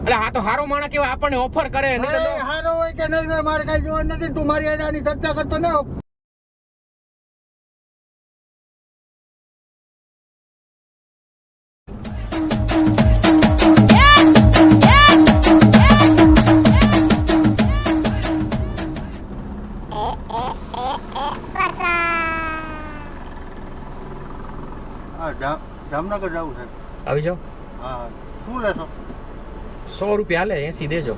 એટલે આ તો હારો માણસ કેવા આપણને ઓફર કરે નહીં તો હારો હોય કે નહીં હોય મારે કઈ જોવાનું નથી તું મારી આની ચર્ચા કરતો ન જામનગર જવું છે. આવી જાઓ. હા શું લેશો? સો રૂપિયા હાલે એસી દેજો.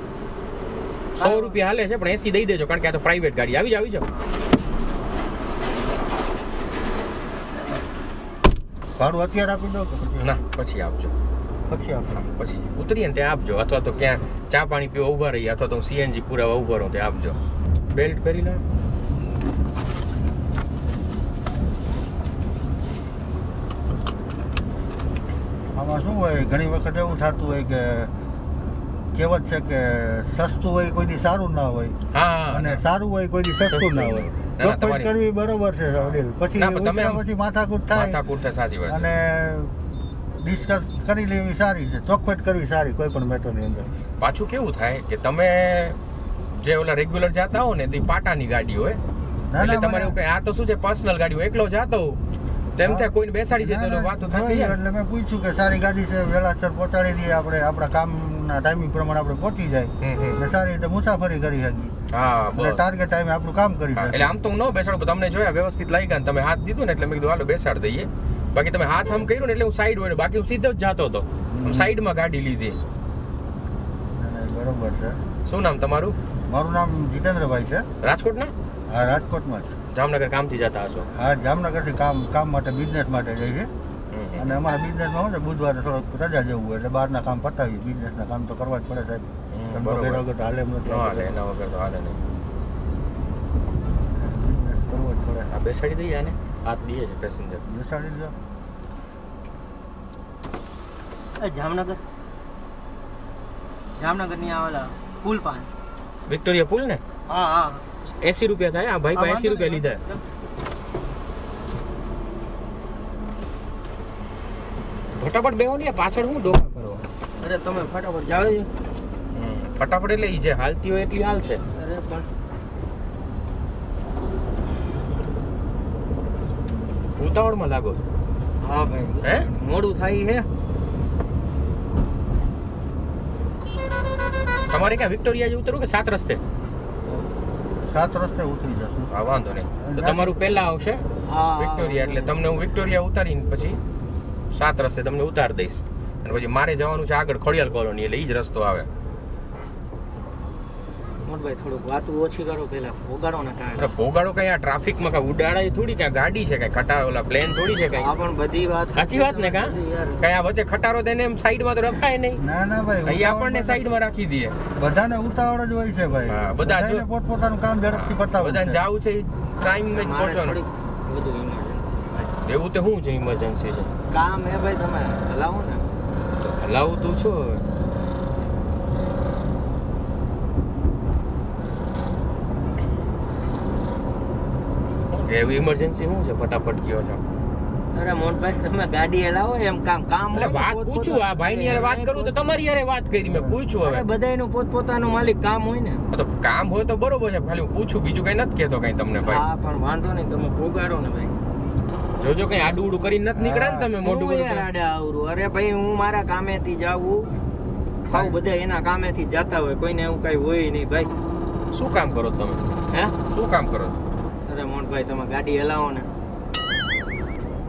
સો રૂપિયા હાલે છે પણ એસી દઈ દેજો કારણ કે આ તો પ્રાઇવેટ ગાડી. આવી જાઓ આવી જાઓ ભાડું અત્યારે આપી દો ના પછી આપજો. પછી આપી. પછી. ઉતરીએ ને ત્યાં આપજો. અથવા તો ક્યાં ચા પાણી પીવા ઊભા રહીએ અથવા તો હું સીએનજી પુરાવા ઊભો રહું ત્યાં આપજો. બેલ્ટ પહેરી લો. આમાં શું હોય? ઘણી વખત એવું થતું હોય કે કહેવત છે કે સસ્તું હોય કોઈ દી સારું ના હોય. અને સારું હોય કોઈ દી સસ્તું ના હોય. ચોખવટ કરવી બરોબર છે વડીલ પછી આમ- પછી માથાકૂટ થાય. સાચી વાત અને ડિસ્કસ કરી લેવી સારી છે. ચોખવટ કરવી સારી કોઈ પણ મેટરની અંદર. પાછું કેવું થાય કે તમે જે ઓલા રેગ્યુલર જાતા હો ને તે પાટાની ગાડી હોય એટલે તમારે એવું કઈ આ તો શું છે પર્સનલ ગાડી હોય એકલો જાતો તેમ તો એમ કોઈને બેસાડી છે તો વાતો થતી એટલે મેં પૂછ્યું કે સારી ગાડી છે વેલાસર પહોંચાડી દઈએ આપણે આપણા કામના ટાઈમિંગ પ્રમાણે આપણે પહોંચી જાય. અને સારી રીતે મુસાફરી કરી શકીએ. હા અને ટાર્ગેટ ટાઈમે આપણું કામ કરી શકીએ. એટલે આમ તો હું ન બેસાડું તમને જોયા વ્યવસ્થિત લાગી ગયા તમે હાથ દીધું ને એટલે મેં કીધું હાલો બેસાડ દઈએ. બાકી તમે હાથ આમ કર્યું ને એટલે હું સાઈડ હોય બાકી હું સીધો જ જાતો હતો. સાઈડમાં ગાડી લીધી. બરોબર છે. શું નામ તમારું? મારું નામ જીતેન્દ્રભાઈ છે. રાજકોટના? હા રાજકોટમાં જ. જામનગર કામથી જતા હશો. હા જામનગરથી કામ કામ માટે બિઝનેસ માટે જઈએ. અને અમારા બિઝનેસમાં શું છે બુધવારે થોડોક રજા જેવું હોય એટલે બહારના કામ પતાવી બિઝનેસના કામ તો કરવા જ પડે સાહેબ. ધંધો કર્યા વગર તો હાલે એમ નથી. હાલે એના વગર તો હાલે નહીં. બિઝનેસ કરવો જ પડે. આ બેસાડી દઈએ આને? હાથ દઈએ છે પેસેન્જર બેસાડી દો. એ જામનગર. જામનગરની આવેલા પુલ પાન. વિક્ટોરિયા પુલ ને? હા હા. એસી રૂપિયા થાય. આ ભાઈ પાસે એસી રૂપિયા નહીં. લીધા. ફટાફટ બેહો ને પાછળ હું ડોકા કરો અરે તમે ફટાફટ જાવ ફટાફટ એટલે ઈ જે હાલતી હોય એટલી હાલશે અરે પણ ઉતાવળમાં લાગો હા ભાઈ. હે? મોડું થાય હે. તમારે ક્યાં વિક્ટોરિયા જ ઉતરવું કે સાત રસ્તે? સાત રસ્તે ઉતરી જશું. હા વાંધો નહીં. તો તમારું પહેલા આવશે વિક્ટોરિયા એટલે તમને હું વિક્ટોરિયા ઉતારીને પછી સાત રસ્તે તમને ઉતાર દઈશ. અને પછી મારે જવાનું છે આગળ ખોડિયાલ કોલોની એટલે એ જ રસ્તો આવે. મોટભાઈ થોડુંક વાતું ઓછી કરો પેલા ભોગાડો ને અરે ભોગાડો કઈ આ ટ્રાફિકમાં કઈ ઉડાડાય થોડી કઈ ગાડી છે કઈ? ખટા ઓલા પ્લેન થોડી છે કઈ? પણ બધી વાત સાચી વાત ને કા? કઈ આ વચ્ચે ખટારો તેને એમ સાઈડમાં તો રખાય નહીં. ના ના ભાઈ અહીં આપણને ઉતાવળ સાઈડમાં રાખી દઈએ બધાને ઉતાવળ જ હોય છે ભાઈ. બધા પોતપોતાનું કામ ઝડપથી બધાને જાવું છે ટાઈમ જ પહોંચવાનું. એવું તો શું છે ઇમરજન્સી છે. કામ હે ભાઈ તમે હલાવો ને. હલાવું તું છો? એવી ઇમરજન્સી શું છે? ફટાફટ કયો છો. અરે મોહનભાઈ તમે ગાડી હલાવો એમ કામ. કામ એટલે વાત પૂછું આ ભાઈની હારે વાત કરું તો તમારી યારે વાત કરી મેં પૂછ્યું અરે હવે બધાયનું પોતપોતાનું માલિક કામ હોય ને. તો કામ હોય તો બરોબર છે ખાલી હું પૂછું બીજું કઈ નથી કહેતો કઈ તમને ભાઈ. હા પણ વાંધો નહીં તમે પોગાડો ને ભાઈ. જોજો કઈ આડું ઉડું કરીને નથી નીકળ્યા ને તમે હું યાર આડે આવરું. અરે ભાઈ હું મારા કામેથી જાવું. હાવ બધા એના કામેથી જ જતા હોય. કોઈને એવું કઈ હોય નહીં ભાઈ. શું કામ કરો તમે? હે? શું કામ કરો? અરે મોહનભાઈ તમે ગાડી હલાવો ને.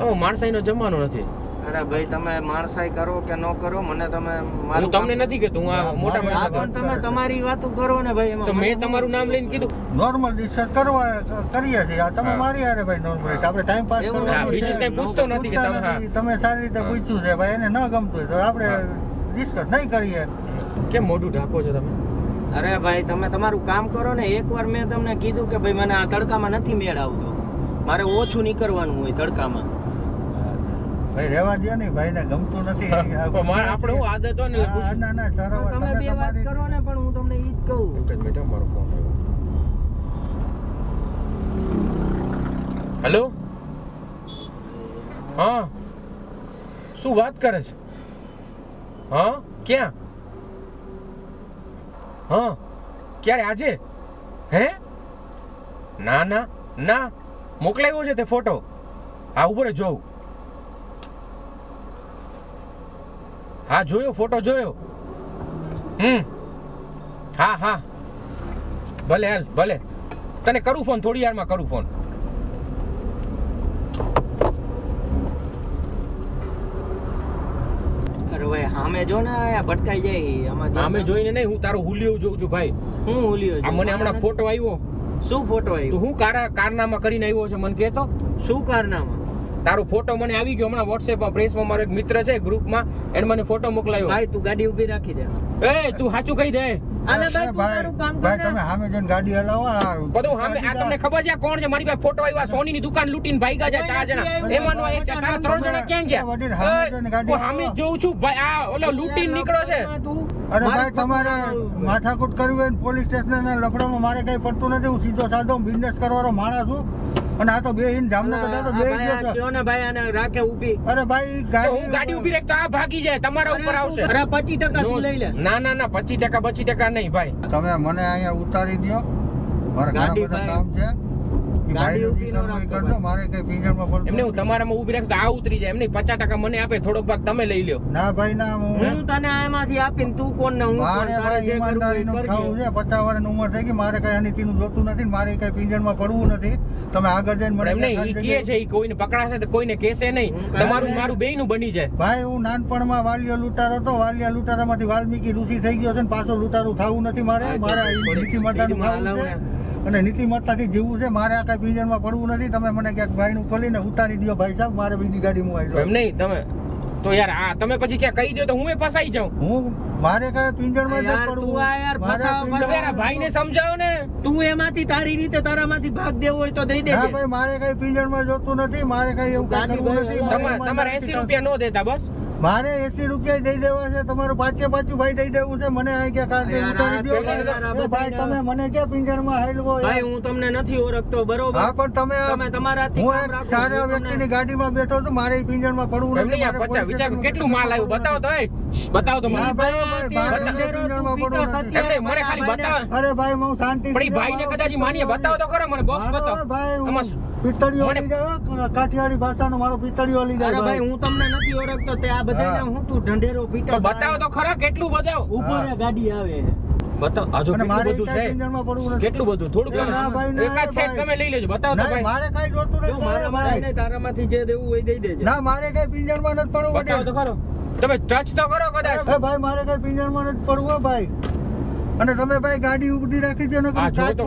ઓ માણસાઈનો જમાનો નથી. અરે ભાઈ તમે માણસાઈ કરો કે ન કરો મને તમે હું તમને નથી કહેતો હું આ મોટા માણસ પણ તમે તમારી વાતો કરો ને ભાઈ તો મેં તમારું નામ લઈને કીધું. નોર્મલ ડિસ્કસ કરવા કરીએ છીએ. આ તમે મારી હારે ભાઈ નોર્મલ આપણે ટાઈમ પાસ કરવાનો બીજું કઈ પૂછતો નથી કે તમે. તમે સારી રીતે પૂછ્યું છે ભાઈ એને ન ગમતું હોય તો આપણે ડિસ્કસ નહીં કરીએ. કેમ મોઢું ઢાંકો છો તમે? અરે ભાઈ તમે તમારું કામ કરો ને એકવાર મેં તમને કીધું કે ભાઈ મને આ તડકામાં નથી મેળ આવતો. મારે ઓછું નીકળવાનું હોય તડકામાં. ભાઈ રહેવા દો ને ભાઈ ને ગમતું નથી. પણ મારે આપણે હું આદત હોય ને. ના ના સારો તમે બે વાત કરો ને પણ હું તમને ઈ જ કહું. એક જ મિનિટ મારો ફોન આવ્યો હેલો હા. શું વાત કરે છે? હા? ક્યાં? હા? ક્યારે? આજે? હે? ના ના ના. મોકલાવ્યો છે તે ફોટો આ ઉપર જોઉં. હા જોયો ફોટો જોયો. હમ. હા હા. ભલે હાલ ભલે. તને કરું ફોન થોડી વારમાં કરું ફોન સામે જો ને આ ભટકાઈ જાય આમાં સામે જોઈને નહીં હું તારો હુલિયો જોઉં છું ભાઈ. હું હુલિયો આ મને હમણાં ફોટો આવ્યો. શું ફોટો તું આવ્યો હું કારા કારનામા કરીને આવ્યો છે મને કહેતો? શું કારનામા? તારો ફોટો મને આવી ગયો. હમણાં વોટ્સએપમાં પ્રેસમાં મારો એક મિત્ર છે ગ્રુપમાં એને મને ફોટો મોકલાયો. ભાઈ તું ગાડી ઊભી રાખી દે. એ તું સાચું કહી દે. અલે ભાઈ, તું ભાઈ તારું કામ ભાઈ કર ને. તમે સામે જઈને ગાડી હલાવો. આ બધું સામે આ તમને ખબર છે આ કોણ છે? મારી પાસે ફોટો આવ્યા સોની ની દુકાન લૂટીને ભાગ્યા છે અરે ભાઈ તમારે. માથાકૂટ કરવી હોય પોલીસ સ્ટેશન લફડામાં મારે કઈ પડતું નથી હું સીધો સાધો બિઝનેસ કરવાનો માણસ છું. અને આ તો બે ઇન જામનગર તો બે ને ભાઈ આને રાખે ઊભી. અરે ભાઈ ગાડી ગાડી ઊભી રાખ તો આ ભાગી જાય તમારા ઉપર આવશે. અરે પચીસ ટકા તું લઈ લે. ના ના ના પચીસ ટકા પચીસ ટકા નહીં ભાઈ. તમે મને અહીંયા ઉતારી દો મારે ઘણા બધા કામ છે. ગાડી ઊભી ન રાખતો મારે કઈ પિંજરમાં પડતું એમને હું નથી. તમારામાં ઊભી રાખ આ ઉતરી જાય. એમ નહીં પચાસ મને આપે થોડોક ભાગ તમે લઈ લ્યો. ના ભાઈ ના હું હું તને આમાંથી આપીને તું કોણ ને હું મારે ભાઈ જે કરવું ખાવું છે. પચાસ વર્ષની ઉંમર થઈ ગઈ મારે કઈ અનિતિનું જોતું નથી મારે કઈ પિંજરમાં પડવું નથી. તમે આગળ જઈને મને એમ નહીં ત્યાં ઈ કહે છે ઈ કોઈને પકડાશે તો કોઈને કહેશે નહીં. તમારું મારું બેયનું બની જાય. ભાઈ હું નાનપણમાં વાલિયો લૂંટારો હતો. વાલિયા લૂંટારામાંથી વાલ્મીકી ઋષિ થઈ ગયો છે ને પાછો લૂંટારું થવું નથી મારે. મારા નીતિ માતાનું ખાવું છે. અને નીતિ માતાથી જીવવું છે મારે આ કઈ બીજનમાં પડવું નથી. તમે મને ક્યાંક ભાઈનું ખોલીને ઉતારી દો ભાઈ સાહેબ મારે બીજી ગાડી આવી એમ નહીં તમે તો યાર આ તમે પછી ક્યાં કહી દો તો હું એ ફસાઈ જાઉં. હું મારે કઈ પિંજરમાં જ પડવું. તું આ યાર મારે ભાઈને સમજાવો ને. તું એમાંથી તારી રીતે તારામાંથી ભાગ દેવો હોય તો દઈ ના હા ભાઈ મારે કઈ પિંજરમાં જોતું નથી મારે કઈ એવું કઈ કરવું નથી તમારે તમારે એસી રૂપિયા નો દેતા બસ. મારે એસી રૂપિયા દઈ દેવા છે તમારું પાંચે પાછું ભાઈ દઈ દેવું છે મને અહીં ક્યાં કાઢી યાર, ઉતારી દો ભાઈ. તમે મને ક્યાં પિંજણમાં હેલવો? ભાઈ હું તમને નથી ઓળખતો બરોબર? હા પણ તમે તમે તમારાથી હું એક સારા વ્યક્તિ ની વ્યક્તિની ગાડીમાં બેઠો છું મારે ઈ પિંજરમાં પડવું નથી મારે પચાસ વિચાર કેટલું માલ આવ્યું બતાવો તો એ. બતાવો તો મને. ના, ભાઈ, ભાઈ, આ ભાઈ, તે પિંજરમાં તું પડવું પીતો નથી. સત્ય એમ નહીં, મને ખાલી બતાવો. અરે ભાઈ હું શાંતિ પણ ઈ ભાઈને કદાચ માનીએ બતાવો તો ખરો મને બોક્સ બતાવો. ભાઈ હું આમાં શું? પિત્તળીઓ મને- લઈ જાય કાઠિયાવાડી ભાષાનો મારો પિત્તળીઓ લઈ જાય ભાઈ હું તમને નથી ઓળખતો તે આ બધાને હું. તું ઢંઢેરો પીટો બતાવો તો ખરા કેટલું બતાવો? ઉપર ગાડી આવે બતાવો હજુ કેટલું મારે બધું છે? પડવું કેટલું બધું? થોડું ના ભાઈ, ના એકાદ સેટ તમે લઈ લેજો બતાવો તો નહીં, ભાઈ. મારે કઈ જોતું નથી મારા ભાઈ. તારામાંથી જે દેવું હોય દઈ દેજો. ના મારે કઈ પિંજરમાં નથી પડવું બતાવો તો ખરો. તમે ટચ તો કરો કદાચ. એ ભાઈ મારે કઈ પિંજરમાં નથી પડવો ભાઈ. અને તમે ભાઈ ગાડી ઊભી રાખી છે નકર આ કાચ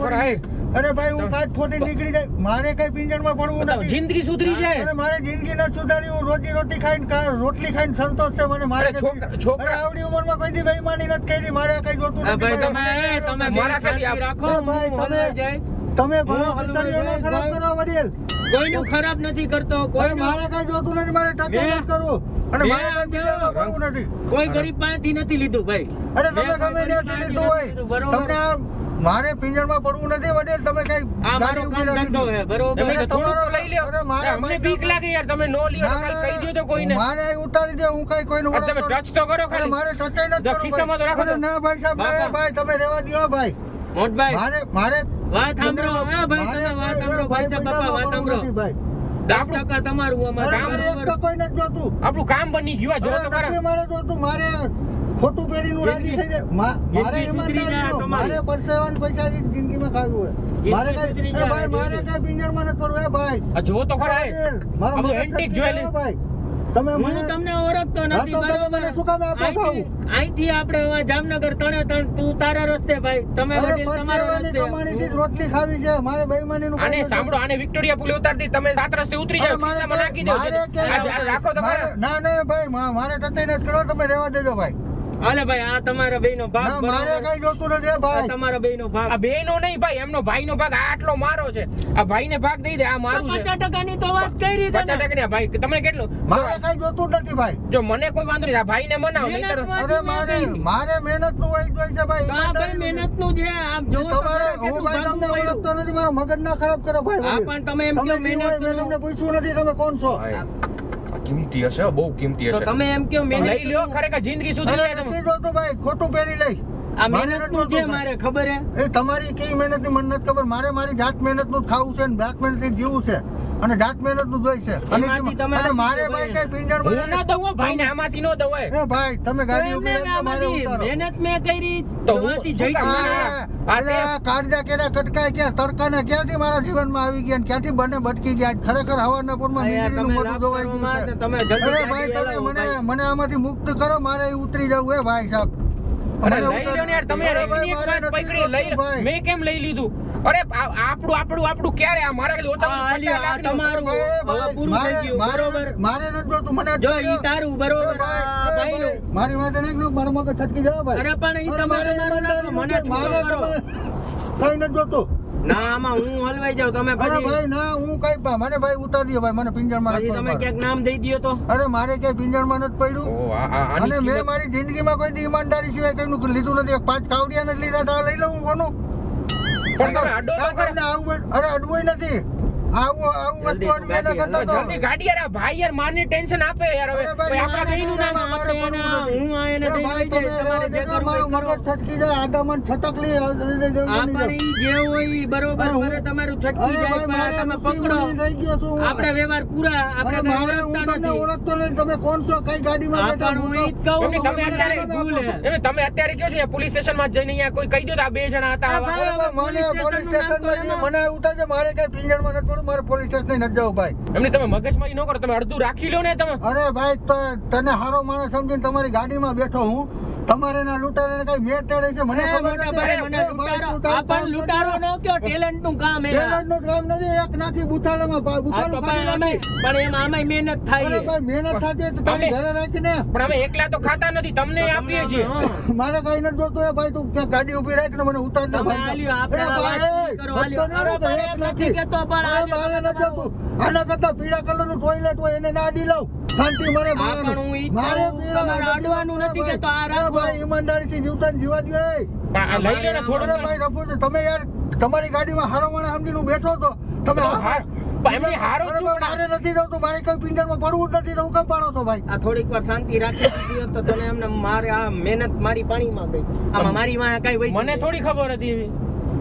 અરે ભાઈ હું કાચ ફોટી નીકળી જાય. મારે કઈ પિંજરમાં પડવું નથી. જિંદગી સુધરી જાય. અને મારે જિંદગી ના સુધારી હું રોજી રોટી ખાઈને કા- રોટલી ખાઈને સંતોષ છે મને મારે છોકરા- આવડી ઉંમરમાં કોઈ દી બેઈમાની નથી કરી મારે કઈ જોતું નથી. ભાઈ ભાઈ. તમે તમે મારા ખાલી રાખો ભાઈ, તમે- જાય. તમે ખરાબ. કરો વડીલ. કોઈનું ખરાબ નથી કરતો કોઈ મારે કઈ જોતું નથી મારે ટકે. નથી કરવું. અને મારે કઈ. પિંજરમાં પડવું નથી. કોઈ ગરીબ પાસેથી નથી લીધું ભાઈ. અરે તમે ગમે લીધું હોય નથી લીધું, બરોબર. તમને આ મારે પિંજરમાં પડવું નથી વડીલ. તમે કઈ ગાડી ઊભી રાખી. બરોબર. તમારો- લઈ લ્યો. અરે મારે અમને બીક લાગે યાર તમે નો લ્યો ના, કાલ કહી દો તો કોઈને. મારે ઉતારી દે હું કઈ કોઈનું તમે ટચ તો કરો ખાલી. મારે ટચ નથી કરો ખિસ્સામાં તો. રાખો ના ભાઈ સાહેબ ભાઈ તમે રહેવા દો ભાઈ. મોટભાઈ મારે મારે વાત સાંભળો. હા ભાઈ તમે વાત સાંભળો. ભાઈ ભાઈ બાપા વાત સાંભળો. ભાઈ. ટકા તમારું અમારે કામ એક બરોબર. નથી જોતું. આપણું કામ બની ગયું જો તો ખરા મારે જોતું. મારે ખોટું પહેરીનું રાજી થઈ જાય. મારે ઈમાનદારી મારે પરસેવાન પૈસા જિંદગીમાં ખાવું હોય. મારે કઈ ભાઈ મારે કઈ પિંજરમાં નથી પડવું એ ભાઈ. જો તો ખરા મારો ભાઈ. તમે મને તમને ઓળખતો નથી તો તમે મને શું કામ આપો છો? અહીંથી આપણે હવે જામનગર તણે તણ તું તારા રસ્તે ભાઈ. તમે વડીલ તમારા રસ્તે. કમાણીથી રોટલી ખાવી છે. મારે બેઈમાનીનું અને સાંભળો આને વિક્ટોરિયા પુલે ઉતારતી તમે સાત રસ્તે ઉતરી જાવ મારે ખિસ્સામાં નાખી દેજો. આ રાખો તમારે ના ના ભાઈ મા- મારે ટચાઈ ને કરો તમે રહેવા દેજો ભાઈ. હાલે ભાઈ આ તમારા બેયનો ભાગ મારે કઈ જોતું નથી ભાઈ. તમારા બેયનો ભાગ. આ બેનો નહીં ભાઈ એમનો ભાઈનો ભાગ આટલો મારો છે. આ ભાઈને ભાગ દઈ દે આ મારું છે. પચાસ ટકાની તો વાત કરી રીતે પચાસ ટકા ની ભાઈ તમને કેટલું? મારે કઈ જોતું નથી ભાઈ. જો મને કોઈ વાંધો નહીં આ ભાઈ ને નહીંતર મહેનતમાં અરે મારે મારે મહેનતનું હોય જોઈ છે ભાઈ આ ભાઈ મહેનતનું છે આમ જો તમારે હું ભાઈ તમને ઓળખતો નથી મારો મગજ ના ખરાબ કરો ભાઈ હા પણ તમે એમ મેં મહેનત તમને પૂછ્યું નથી તમે કોણ છો? ભાઈ, આ કિંમતી હશે બહુ કિંમતી હશે. તમે એમ કહો મેં લઈ લ્યો ખરેખર જિંદગી સુધી લઈ તમે. તો ભાઈ ખોટું પહેરી લઈ. આ મહેનતનું છે મારે ખબર હે? એ તમારી કઈ મહેનતની મને ખબર મારે મારી જાત મહેનતનું ખાવું છે ને જાત મહેનતથી જીવવું છે. અને જાત મહેનતનું જોઈ છે. અને મારે ભાઈ. કઈ પિંજરમાં ના દઉં ભાઈ ને આમાંથી નો દવાય એ ભાઈ તમે ગાડી ઊભી મારે ઉતારો. મહેનત મે કરી તો હું જઈ અરે કાળજા કેરા કટકાય ક્યાં? તડકાને ક્યાંથી મારા જીવનમાં આવી ગયા ને ક્યાંથી બને બટકી ગયા? ખરેખર હવારના પૂરમાં આ યાર મીંડળીનું તમે મોઢું લાભ ધોવાઈ કરો માં ગયું છે. તમે જલ્દી અરે ભાઈ તમે મને મને આમાંથી મુક્ત કરો મારે ઉતરી જવું હે ભાઈ સાહેબ. અરે લઈ લો ને યાર તમે યાર એકની એક વાત પકડી લઈ જોતું મેં કેમ લઈ લીધું? અરે આપણું આપણું આપણું ક્યારે? આ મારા ઓછા તમારું પૂરું મારે- થઈ ગયું બરોબર? નથી- મારે નથી જોતું મને જો જ ઈ તારું બરોબર મારી માટે નહીં ને, મારો મગજ છટકી જવા ભાઈ. અરે પણ ઈ તમારે મારે મને મારે. કઈ નથી જોતો. ના આમાં હું હલવાઈ જાવ તમે અરે ભાઈ ના હું કઈ મને ભાઈ ઉતાર દો ભાઈ મને પિંજણમાં પછી રાખો તમે. ક્યાંક નામ દઈ દ્યો તો. અરે મારે ક્યાંય પિંજણમાં નથી પડ્યું. અને મેં મારી મારી જિંદગીમાં કોઈ દી ઈમાનદારી સિવાય કઈ લીધું નથી. પાંચ કાવડિયા નથી લીધા તો લઈ લઉં હું કોનું? અરે અડવું નથી. આવું આવું જલ્દી ગાડી યાર ભાઈ યાર માની ટેન્શન આપે યાર હવે. ભાઈ આપણા મારે બેયનું નામ આપે નથી. હું આ એને દઈ ભાઈ દઈ તમે તમારે જે કરવું મારું મગજ છટકી જાય આડામાં છટકલી આ- આ- આ- આ- આ પણ ઈ જે હોય ઈ બરોબર કરે તમારું છટકી જાય પણ તમે પકડો. આપણે વ્યવહાર પૂરા આપણે મારે હું તમને ઓળખતો નહીં તમે કોણ છો કઈ ગાડીમાં બેઠા હું ઈ કહું તમે અત્યારે ભૂલ હે. તમે અત્યારે કયો છો? પોલીસ સ્ટેશનમાં જઈને અહીંયા કોઈ કહી દો તો આ બે જણા હતા. ભાઈ, ભાઈ, મને પોલીસ સ્ટેશનમાં જઈએ, મને ઉતાર છે મારે કઈ પિંજણમાં નથી પડવું મારે પોલીસ સ્ટેશન નથી જવું ભાઈ. એમને તમે મગજમારી ન કરો તમે અડધું રાખી લો ને તમે. અરે ભાઈ તને હારો માણસ સમજીને તમારી ગાડીમાં બેઠો હું તમારે ના લૂંટારે કઈ ચડે છે મને ખબર નથી મને લૂંટારો- પણ લૂંટારો. ન કયો, talent નું કામ એના. ટેલરનું કામ નથી એક નાખી બુથાલામાં બુથાલું આમે- નાખી. પણ એમાં આમાં મહેનત થાય છે. ભાઈ મહેનત થાતી તો તારી ઘરે રાખીને પણ અમે એકલા તો ખાતા નથી તમને આપીએ છીએ મારે કઈ નથી જોતું એ ભાઈ તું ગાડી ઊભી રાખીને મને ઉતાર દે ભાઈ આલ્યો, આપણે એક નાખી. નથી તો પણ તમે નથી જોતું. આના કરતા પીળા કલરનું ટોયલેટ હોય એને ના દી લઉં શાંતિ મારે નથી અડવાનું નથી કે તો આ રાખો. ભાઈ ઈમાનદારીથી જીવતા ને જીવા દો, એ. પણ આ લઈ લો થોડો ભાઈ રફુ છે, તમે યાર તમારી ગાડીમાં હારો માણસ સમજીને હું બેઠો હતો. તમે તો આ- હા, પણ એમની હારો છું મારે નથી જતું મારે કઈ પિંજરમાં પડવું જ નથી તો હું કેમ પાડો છો ભાઈ? આ થોડીક વાર શાંતિ રાખી તો તને એમને મારે આ મહેનત મારી પાણીમાં ગઈ. આમાં મારી માં કઈ ભાઈ મને થોડી ખબર હતી એવી.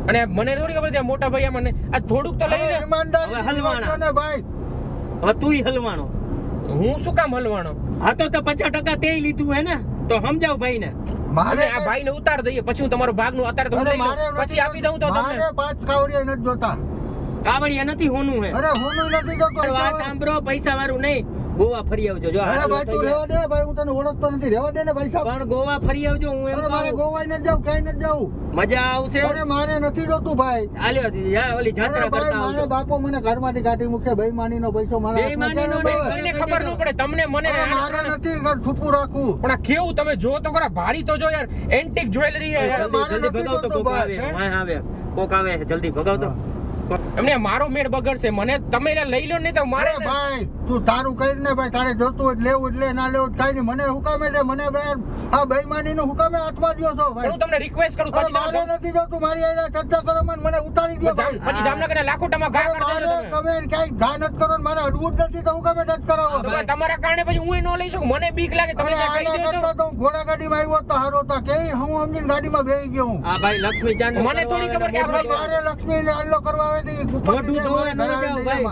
અને મને થોડી ખબર હતી મોટા ભાઈ મને આ થોડુંક તો લઈ લે. ભાઈ. હવે તુંય હલવાનો. હું શું કામ હલવાનો? હા તો તો પચાસ ટકા તે લીધું હે ને? તો સમજાવ ભાઈ ને મારે આ ભાઈ ને ઉતાર દઈએ પછી હું તમારો ભાગનું અત્યારે તો હું અરે લઈ મારે લઉં પછી આપી દઉં તો તમને. પાંચ કાવડિયા નથી જોતા. કાવડિયા નથી હોનું હે. અરે હોનું નથી જોતો વાત સાંભળો પૈસા વાળું નહીં. ગોવા ફરી આવજો જો અરે ભાઈ તું રહેવા દે ભાઈ હું તને ઓળખતો નથી. રહેવા દે ને ભાઈ સાહેબ. પણ ગોવા ફરી આવજો હું એમ મારે ગોવા ન જાવ ક્યાંય ન જાવ. મજા આવશે? અરે મારે નથી જોતું ભાઈ. આલ્યો યા ઓલી જાત્રા કરતા મારે બાપો મને ઘરમાંથી કાઢી મૂકે બેઈમાનીનો પૈસો મારા બેઈમાની આવે? કોઈને ખબર ન પડે તમને મને મારે નથી ઘર છૂપું રાખું પણ કેવું તમે જો તો ખરા ભારી તો જો યાર એન્ટિક જ્વેલરી છે. યાર. જલ્દી નથી ભગાવતો જોતું કોક આવે. આવે. કોક આવે જલ્દી ભગાવતો. એમને મારો મેળ બગડશે. મને તમે લઈ લો નહીં તો મારે ભાઈ તું તારું કરીને ભાઈ તારે જોતું જ લેવું જ લે ના લેવું જ કાંઈ નહીં. મને હુકામે દે મને ભાઈ આ બેઈમાની નું હુકામે હાથમાં દો છો ભાઈ. હું તમને રિક્વેસ્ટ કરું પછી મારે નથી જોતું મારી આઈને ચર્ચા કરો મને મને ઉતારી દો ભાઈ. પછી જામનગરના લાખોટામાં ઘા અરે કરી દેજો તમે. તમે ક્યાંય ઘા નત કરો મારે અડવું જ નથી તો હું કમે ટચ કરાવો તમારા કારણે પછી હું ન લઈ શકું. મને બીક લાગે તમે કહી આના દો તો. હું ઘોડા ગાડીમાં આવ્યો તો હારો તો કેવી હું સમજીને ગાડીમાં બેસી ગયો હું. આ ભાઈ લક્ષ્મી ચાંદ મને થોડી ખબર કે મારે લક્ષ્મી ને હલ્લો કરવા આવે તો ઈ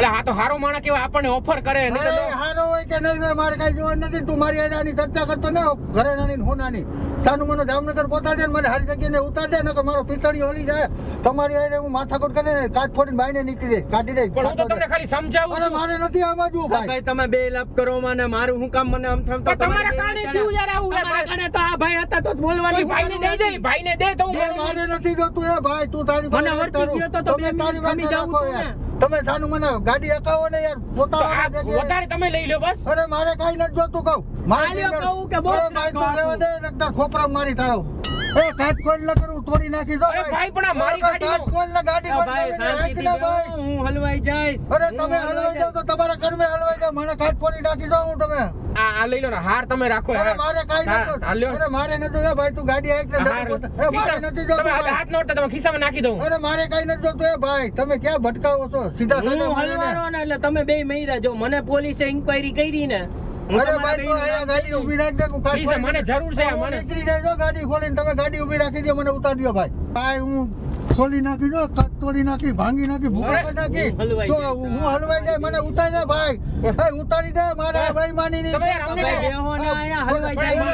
મારે ન. એટલે આ તો હારો માણસ કેવા આપણને ઓફર કરે નહીં અરે હારો હોય કે નહીં હોય મારે કઈ જોવા નથી. તું મારી એનાની ચર્ચા કરતો ને ઘરે નાની ને હું નાની સાનું મને જામનગર પહોંચાડે ને મને હારી જગ્યાએ ઉતાર દે નકર મારો પિતળી હલી જાય. તમારી આઈને હું માથાકૂટ કરીને કાચ ફોડીને બાઈને નીકળી દે કાઢી દે પણ હું તો તમને ખાલી સમજાવું અરે મારે નથી આમાં જવું ભાઈ ભાઈ તમે બે લાભ કરો મને મારું હું કામ મને આમ થમ તો તમારા કારણે થયું યાર આવું તમારા કારણે તો આ ભાઈ હતા તો બોલવાની ભાઈને દે દે ભાઈને દે તો હું મારે નથી જોતું એ ભાઈ તું તારી મને વર્તી ગયો તો તો તમે તારી વાત રાખો યાર. તમે સાનું મને ગાડી અકાવો ને યાર. પોતાના વધારે તમે લઈ લો બસ. અરે મારે કઈ નથી જોતું કહું. મારે કહું કે બોલ મારી તો લેવા દે નકર ખોપરા મારી તારો. એ કાચ કોલ ન કરું તોડી નાખી દો અરે ભાઈ, પણ આ મારી ગાડી કાચ કોલ ના ગાડી બંધ રાખ જાઓ, ભાઈ. હું હલવાઈ જઈશ. અરે તમે હલવાઈ જાવ તો તમારા ઘરમે હલવાઈ જાવ મને કાચ ફોડી નાખી દો હું તમે. આ આ લઈ લો ને હાર તમે રાખો અરે મારે કઈ નથી. અરે મારે નથી જો ભાઈ તું ગાડી આવીને ને એ મારે નથી જો તમે હાથ નોટ તમે ખિસ્સામાં નાખી દઉં. અરે મારે કાઈ નથી જોતું એ ભાઈ. તમે ક્યાં ભટકાવો છો? સીધા સાધા મને ને. એટલે તમે બે મહિરા જો. મને પોલીસે ઇન્કવાયરી કરી ને. અરે ભાઈ તું અહીંયા ગાડી ઊભી રાખ દે હું કાચ મને જરૂર છે, મને. નીકળી જાય જો ગાડી ખોલીને તમે ગાડી ઊભી રાખી દો મને ઉતાર દો ભાઈ. ભાઈ હું ખોલી નાખી જો કાચ તોડી નાખી ભાંગી નાખી ભૂકા કરી નાખી. હું તો હું હલવાઈ જાય મને ઉતારી દે ભાઈ. ભાઈ ઉતારી દે મારા ભાઈ માની તમે હલવાઈ જાય.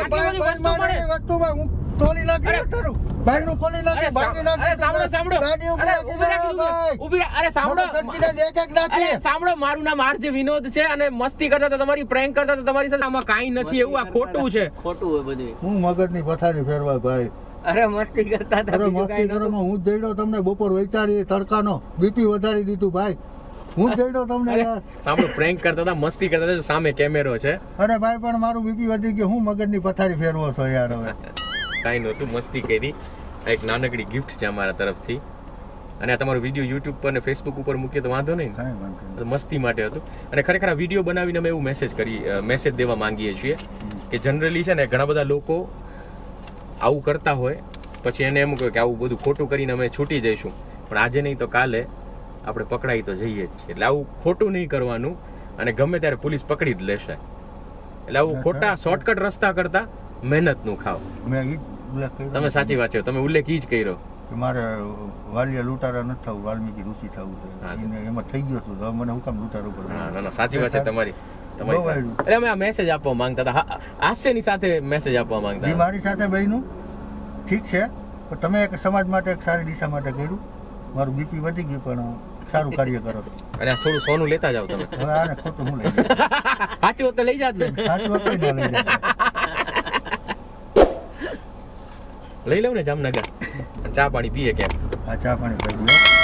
વસ્તુ હું તોડી નાખી ખોલી નાખી ભાંગી નાખી સાંભળો સાંભળો. ગાડી રાખી અરે સાંભળો. એક નાખી સાંભળો મારું નામ આરજે વિનોદ છે અને મસ્તી કરતા તમારી પ્રેન્ક કરતા તમારી સાથે આમાં કાંઈ નથી એવું આ ખોટું છે. ખોટું હોય બધું. હું મગજની પથારી ફેરવા ભાઈ. અરે મસ્તી કરતા હતા અરે મસ્તી કરો હું જઈડો તમને બપોર વૈચારી તડકાનો બીપી વધારી દીધું ભાઈ. હું જઈડો તમને સાંભળો પ્રેન્ક કરતા હતા મસ્તી કરતા હતા સામે કેમેરો છે. અરે ભાઈ પણ મારું બીપી વધી ગયું હું મગજની પથારી ફેરવો છો યાર હવે. કાઈ નહોતું મસ્તી કરી. આ એક નાનકડી ગિફ્ટ છે અમારા તરફથી. અને આ તમારો વીડિયો યુટ્યુબ પર અને ફેસબુક ઉપર મૂકીએ તો વાંધો નહીં મસ્તી માટે હતું. અને ખરેખર આ વીડિયો બનાવીને અમે એવું મેસેજ કરી મેસેજ દેવા માંગીએ છીએ કે જનરલી છે ને ઘણા બધા લોકો આવું કરતા હોય પછી એને એમ કહે કે આવું બધું ખોટું કરીને અમે છૂટી જઈશું. પણ આજે નહીં તો કાલે આપણે પકડાઈ તો જઈએ જ છીએ. એટલે આવું ખોટું નહીં કરવાનું અને ગમે ત્યારે પોલીસ પકડી જ લેશે. એટલે આવું ખોટા શોર્ટકટ રસ્તા કરતા મહેનતનું ખાવ. મેં ઉલ્લેખ કર્યો તમે સાચી વાત છે. તમે ઉલ્લેખ ઈ જ કર્યો. કે મારે વાલિયા લૂંટારા નથી થવું વાલ્મીકી ઋષિ થવું છે. એમાં થઈ ગયો છું. મને હું કામ લૂંટારો ના ના સાચી વાત છે તમારી. એટલે અમે આ મેસેજ આપવા માંગતા હતા. હાસ્યની સાથે મેસેજ આપવા માંગતા હતા. મારી સાથે બહેનું ઠીક છે. પણ તમે એક સમાજ માટે એક સારી દિશા માટે કર્યું. મારું બીપી વધી ગયું પણ સારું કાર્ય કરો. અને થોડું સોનું લેતા જાવ તમે. હવે આને ખોટું હું લઈ તો લઈ જાત ને. સાચું લઈ જાય લઈ લઉં ને જામનગર. ચા પાણી પીએ કેમ? આ ચા પાણી પી